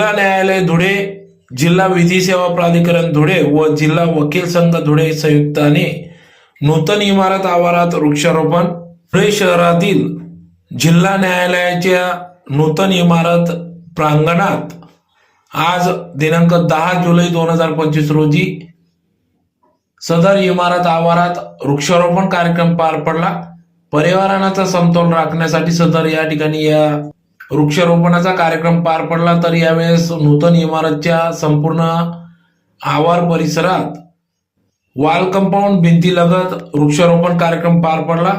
जिल्हा न्यायालय धुळे जिल्हा विधी सेवा प्राधिकरण धुळे व जिल्हा वकील संघ धुळे संयुक्ताने नूतन इमारत आवारात वृक्षारोपण. धुळे शहरातील जिल्हा न्यायालयाच्या नूतन इमारत प्रांगणात आज दिनांक दहा जुलै दोन हजार पंचवीस रोजी सदर इमारत आवारात वृक्षारोपण कार्यक्रम पार पडला. पर्यावरणाचा समतोल राखण्यासाठी सदर या ठिकाणी या वृक्षारोपणाचा कार्यक्रम पार पडला तर यावेळेस नूतन इमारतच्या संपूर्ण आवार परिसरात वाल कंपाऊंड भिंतीलगत वृक्षारोपण कार्यक्रम पार पडला.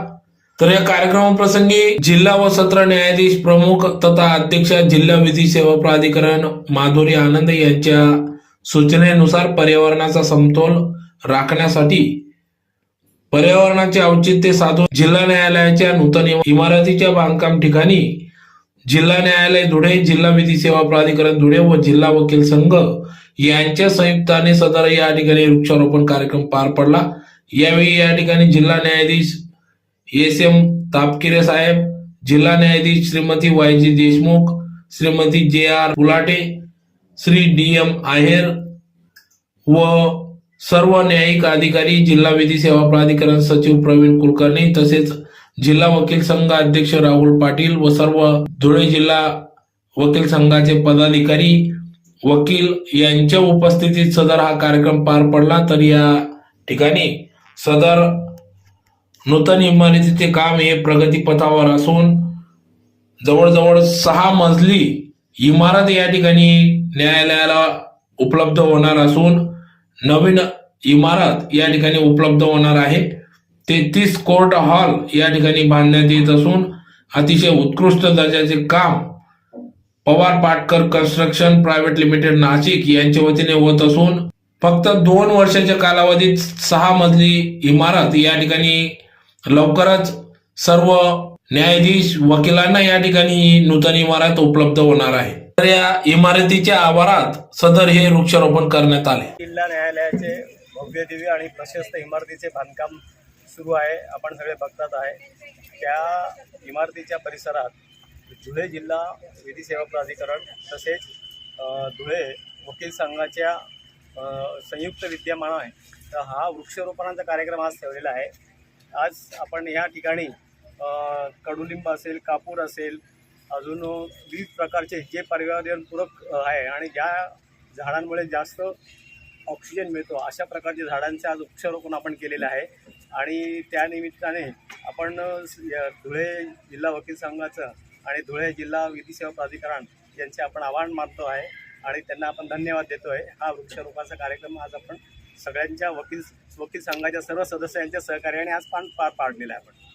तर या कार्यक्रमाप्रसंगी जिल्हा व सत्र न्यायाधीश प्रमुख तथा अध्यक्ष जिल्हा विधी सेवा प्राधिकरण माधुरी आनंद यांच्या सूचनेनुसार पर्यावरणाचा समतोल राखण्यासाठी पर्यावरणाचे औचित्य साधून जिल्हा न्यायालयाच्या नूतन इमारतीच्या बांधकाम ठिकाणी जिल्हा न्यायालय धुळे जिल्हा विधी सेवा प्राधिकरण धुळे व जिल्हा वकील संघ यांच्या संयुक्ताने सदर या ठिकाणी वृक्षारोपण कार्यक्रम पार पडला. यावेळी या ठिकाणी जिल्हा न्यायाधीश एस एम तापकिरे साहेब जिल्हा न्यायाधीश Shrimati Y G Deshmukh Shrimati J R Ulate Shri D M Aher व सर्व न्यायिक अधिकारी जिल्हा विधी सेवा प्राधिकरण सचिव प्रवीण कुलकर्णी तसेच जिल्हा वकील संघ अध्यक्ष राहुल पाटील व सर्व धुळे जिल्हा वकील संघाचे पदाधिकारी वकील यांच्या उपस्थितीत सदर हा कार्यक्रम पार पडला. तर या ठिकाणी सदर नूतन इमारतीचे काम हे प्रगतीपथावर असून जवळजवळ सहा मजली इमारत या ठिकाणी न्यायालयाला उपलब्ध होणार असून नवीन इमारत या ठिकाणी उपलब्ध होणार आहे. तेहतीस कोर्ट हॉल या ठिकाणी बांधण्यात येत असून अतिशय उत्कृष्ट दर्जाचे काम Pawar Patkar construction private limited Nashik यांच्या वतीने होत असून फक्त दोन वर्षाच्या कालावधीत सहा मजली इमारत या ठिकाणी लवकरच सर्व न्यायाधीश वकिलांना या ठिकाणी नूतन इमारत उपलब्ध होणार आहे. तर या इमारतीच्या आवारात सदर हे वृक्षारोपण करण्यात आले. जिल्हा न्यायालयाचे भव्य दिव्य आणि प्रशस्त इमारतीचे बांधकाम सुरू आहे आपण सगळे बघतात आहे. त्या इमारतीच्या परिसरात धुळे जिल्हा विधी सेवा प्राधिकरण तसेच धुळे वकील संघाच्या संयुक्त विद्यमान आहे. तर हा वृक्षारोपणाचा कार्यक्रम आज ठेवलेला आहे. आज आपण या ठिकाणी कडुलिंब असेल कापूर असेल अजून विविध प्रकारचे जे पर्यावरणपूरक आहे आणि ज्या झाडांमुळे जास्त ऑक्सिजन मिळतो. अशा प्रकारच्या झाडांचे आज वृक्षारोपण आपण केलेलं आहे. आणि त्यानिमित्ताने आपण धुळे जिल्हा वकील संघाचं आणि धुळे जिल्हा विधी सेवा प्राधिकरण यांचे आपण आवाहन मानतो आहे आणि त्यांना आपण धन्यवाद देतो आहे हा वृक्षारोपणाचा कार्यक्रम आज आपण सगळ्यांच्या वकील वकील संघाच्या सर्व सदस्यांच्या सहकार्याने आज पान पार पाडलेला आहे आपण.